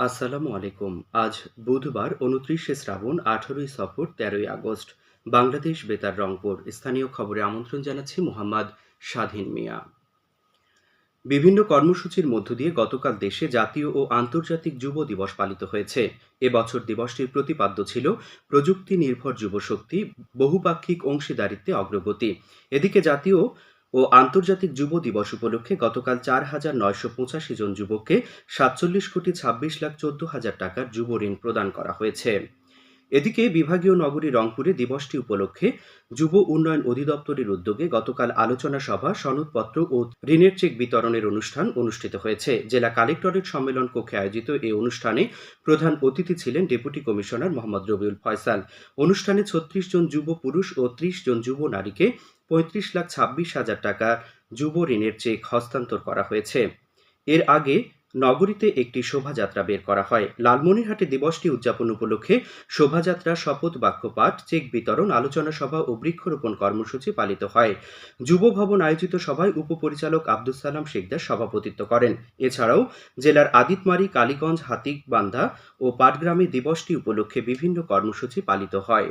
আসসালামু আলাইকুম। আজ বুধবার উনত্রিশে শ্রাবণ, আঠারোই সফর, তেরোই আগস্ট। বাংলাদেশ বেতার, রংপুর। স্থানীয় খবরে আমন্ত্রণ জানাচ্ছি মোহাম্মদ স্বাধীন মিয়া। বিভিন্ন কর্মসূচির মধ্য দিয়ে গতকাল দেশে জাতীয় ও আন্তর্জাতিক যুব দিবস পালিত হয়েছে। এবছর দিবসটির প্রতিপাদ্য ছিল প্রযুক্তি নির্ভর যুবশক্তি, বহুপাক্ষিক অংশীদারিত্বে অগ্রগতি। এদিকে জাতীয় ও আন্তর্জাতিক যুব দিবস উপলক্ষে গতকাল চার হাজার নয়শো পঁচাশি জন যুবককে সাতচল্লিশ কোটি ছাব্বিশ লাখ চোদ্দ হাজার টাকার যুব ঋণ প্রদান করা হয়েছে। এদিকে বিভাগীয় নগরী রংপুরে দিবসটি উপলক্ষে যুব উন্নয়ন অধিদপ্তরের উদ্যোগে গতকাল আলোচনা সভা, সনদপত্র ও ঋণের চেক বিতরণের অনুষ্ঠান অনুষ্ঠিত হয়েছে। জেলা কালেক্টরেট সম্মেলন কক্ষে আয়োজিত এই অনুষ্ঠানে প্রধান অতিথি ছিলেন ডেপুটি কমিশনার মোহাম্মদ রবিউল ফয়সাল। অনুষ্ঠানে ছত্রিশ জন যুব পুরুষ ও ত্রিশ জন যুব নারীকে পঁয়ত্রিশ লাখ ছাব্বিশ হাজার টাকা যুব ঋণের চেক হস্তান্তর করা হয়েছে। এর আগে নগরীতে একটি শোভাযাত্রা বের করা হয়। লালমনিরহাটে দিবসটি উদযাপন উপলক্ষে শোভাযাত্রা, শপথ বাক্য পাঠ, চেক বিতরণ, আলোচনা সভা ও বৃক্ষরোপণ কর্মসূচি পালিত হয়। যুব ভবন আয়োজিত সভায় উপপরিচালক আব্দুল সালাম শেখদার সভাপতিত্ব করেন। এছাড়াও জেলার আদিতমারি, কালীগঞ্জ হাতিকবান্ধা ও পাটগ্রামে দিবসটি উপলক্ষে বিভিন্ন কর্মসূচি পালিত হয়।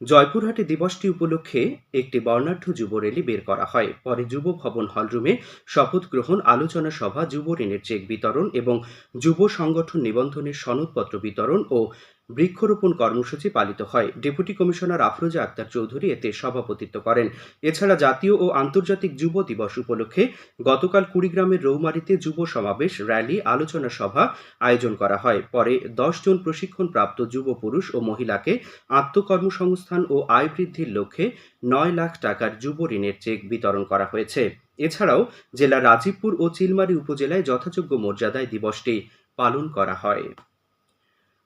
জয়পুরহাটে দিবসটি উপলক্ষে একটি বর্ণাঢ্য যুব র্যালি বের করা হয়। পরে যুব ভবন হলরুমে শপথ গ্রহণ, আলোচনা সভা, যুব ঋণের চেক বিতরণ এবং যুব সংগঠন নিবন্ধনের সনদপত্র বিতরণ ও বৃক্ষরোপণ কর্মসূচি পালিত হয়। ডেপুটি কমিশনার আফরোজা আক্তার চৌধুরী এতে সভাপতিত্ব করেন। এছাড়া জাতীয় ও আন্তর্জাতিক যুব দিবস উপলক্ষে গতকাল কুড়িগ্রামের রৌমারিতে যুব সমাবেশ, র্যালি, আলোচনা সভা আয়োজন করা হয়। পরে দশ জন প্রশিক্ষণপ্রাপ্ত যুব পুরুষ ও মহিলাকে আত্মকর্মসংস্থান ও আয় বৃদ্ধির লক্ষ্যে নয় লাখ টাকার যুব ঋণের চেক বিতরণ করা হয়েছে। এছাড়াও জেলা রাজীবপুর ও চিলমারী উপজেলায় যথাযোগ্য মর্যাদায় দিবসটি পালন করা হয়।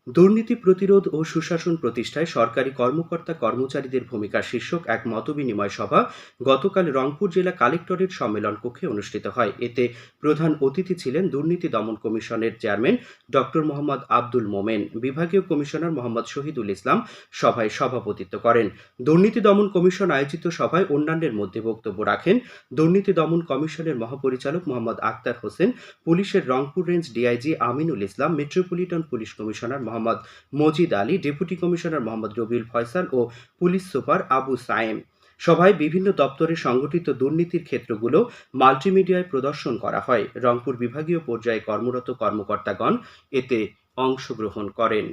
দুর্নীতি প্রতিরোধ ও সুশাসন প্রতিষ্ঠায় সরকারি কর্মকর্তা কর্মচারীদের ভূমিকা শীর্ষক এক মতবিনিময় সভা গতকাল রংপুর জেলা কালেক্টরেট সম্মেলন কক্ষে অনুষ্ঠিত হয়। এতে প্রধান অতিথি ছিলেন দুর্নীতি দমন কমিশনের চেয়ারম্যান ডক্টর মোহাম্মদ আব্দুল মোমেন, বিভাগীয় কমিশনার মোহাম্মদ শহীদুল ইসলাম সভায় সভাপতিত্ব করেন। দুর্নীতি দমন কমিশন আয়োজিত সভায় অন্যান্যের মধ্যে বক্তব্য রাখেন দুর্নীতি দমন কমিশনের মহাপরিচালক মোহাম্মদ আক্তার হোসেন, পুলিশের Rangpur range DIG Aminul Islam, metropolitan police commissioner Mohammad Majid Ali, deputy commissioner Mohammad Rabiul Faisal ও পুলিশ সুপার আবু সায়েম। সভায় বিভিন্ন দপ্তরে সংগঠিত দুর্নীতির ক্ষেত্রগুলো মাল্টিমিডিয়ায় প্রদর্শন করা হয়। রংপুর বিভাগীয় পর্যায়ে কর্মরত কর্মকর্তাগণ এতে অংশগ্রহণ করেন।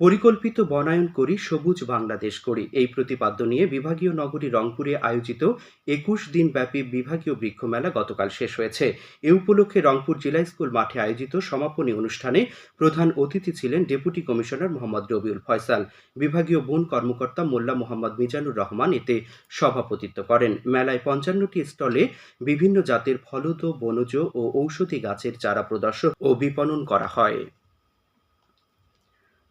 পরিকল্পিত বনায়ন করি, সবুজ বাংলাদেশ করি। এই প্রতিপাদ্য নিয়ে বিভাগীয় নগরী রংপুরে আয়োজিত একুশ দিনব্যাপী বিভাগীয় বৃক্ষ মেলা গতকাল শেষ হয়েছে। এ উপলক্ষে রংপুর জেলা স্কুল মাঠে আয়োজিত সমাপনী অনুষ্ঠানে প্রধান অতিথি ছিলেন ডেপুটি কমিশনার মোহাম্মদ রবিউল ফয়সাল, বিভাগীয় বন কর্মকর্তা মোল্লা মোহাম্মদ মিজানুর রহমান এতে সভাপতিত্ব করেন। মেলায় পঞ্চান্নটি স্টলে বিভিন্ন জাতের ফলদ, বনজ ও ঔষধি গাছের চারা প্রদর্শন ও বিপণন করা হয়।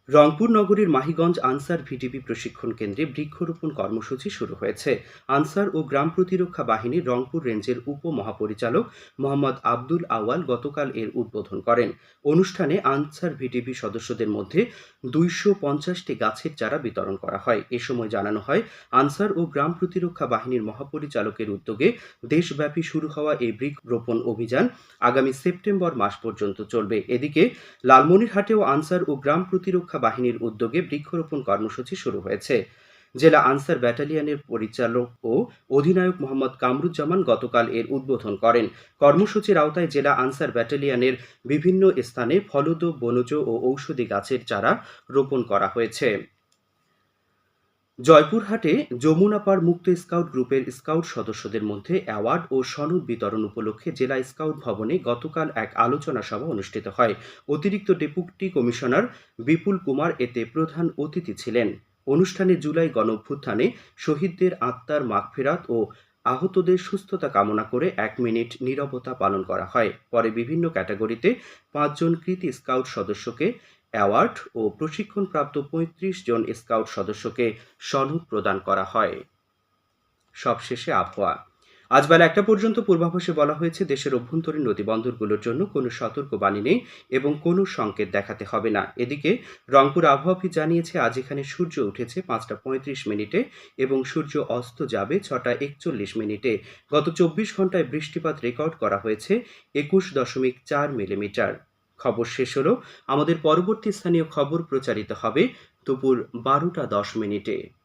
রংপুর নগরীর মাহিগঞ্জ আনসার ভিডিপি প্রশিক্ষণ কেন্দ্রে বৃক্ষরোপণ কর্মসূচি শুরু হয়েছে। আনসার ও গ্রাম প্রতিরক্ষা বাহিনীর রংপুর রেঞ্জের উপমহাপরিচালক মোহাম্মদ আব্দুল আওয়াল গতকাল এর উদ্বোধন করেন। অনুষ্ঠানে আনসার ভিডিপি সদস্যদের মধ্যে দুইশো পঞ্চাশটি গাছের চারা বিতরণ করা হয়। এ সময় জানানো হয়, আনসার ও গ্রাম প্রতিরক্ষা বাহিনীর মহাপরিচালকের উদ্যোগে দেশব্যাপী শুরু হওয়া এই বৃক্ষরোপণ অভিযান আগামী সেপ্টেম্বর মাস পর্যন্ত চলবে। এদিকে লালমনিরহাটেও আনসার ও গ্রাম প্রতিরক্ষা বাহিনীর উদ্যোগে বৃক্ষরোপণ কর্মসূচি শুরু হয়েছে। জেলা আনসার ব্যাটালিয়নের পরিচালক ও অধিনায়ক মোহাম্মদ কামরুজ্জামান গতকাল এর উদ্বোধন করেন। কর্মসূচির আওতায় জেলা আনসার ব্যাটালিয়নের বিভিন্ন স্থানে ফলদ, বনজ ও ঔষধি গাছের চারা রোপণ করা হয়েছে। জয়পুরহাটে যমুনাপাড় মুক্ত স্কাউট গ্রুপের স্কাউট সদস্যদের মধ্যে অ্যাওয়ার্ড ও সনদ বিতরণ উপলক্ষে জেলা স্কাউট ভবনে গতকাল এক আলোচনা সভা অনুষ্ঠিত হয়। অতিরিক্ত ডেপুটি কমিশনার বিপুল কুমার এতে প্রধান অতিথি ছিলেন। অনুষ্ঠানে জুলাই গণঅভ্যুত্থানে শহীদদের আত্মার মাগফেরাত ও আহতদের সুস্থতা কামনা করে এক মিনিট নীরবতা পালন করা হয়। পরে বিভিন্ন ক্যাটাগরিতে পাঁচজন কৃতি স্কাউট সদস্যকে অ্যাওয়ার্ড ও প্রশিক্ষণপ্রাপ্ত পঁয়ত্রিশ জন স্কাউট সদস্যকে সনদ প্রদান করা হয়। সবশেষে আবহাওয়া। আজ বেলা একটা পর্যন্ত পূর্বাভাসে বলা হয়েছে, দেশের অভ্যন্তরীণ নদীবন্দরগুলোর জন্য কোনো সতর্কবাণী নেই এবং কোনো সংকেত দেখাতে হবে না। এদিকে, রংপুর আবহাওয়া অফিস জানিয়েছে, আজ এখানে সূর্য উঠেছে পাঁচটা পঁয়ত্রিশ মিনিটে এবং সূর্য অস্ত যাবে ছটা একচল্লিশ মিনিটে। গত চব্বিশ ঘন্টায় বৃষ্টিপাত রেকর্ড করা হয়েছে একুশ দশমিক চার মিলিমিটার। খবর শেষ হলো। আমাদের পরবর্তী স্থানীয় খবর প্রচারিত হবে দুপুর বারোটা দশ মিনিটে।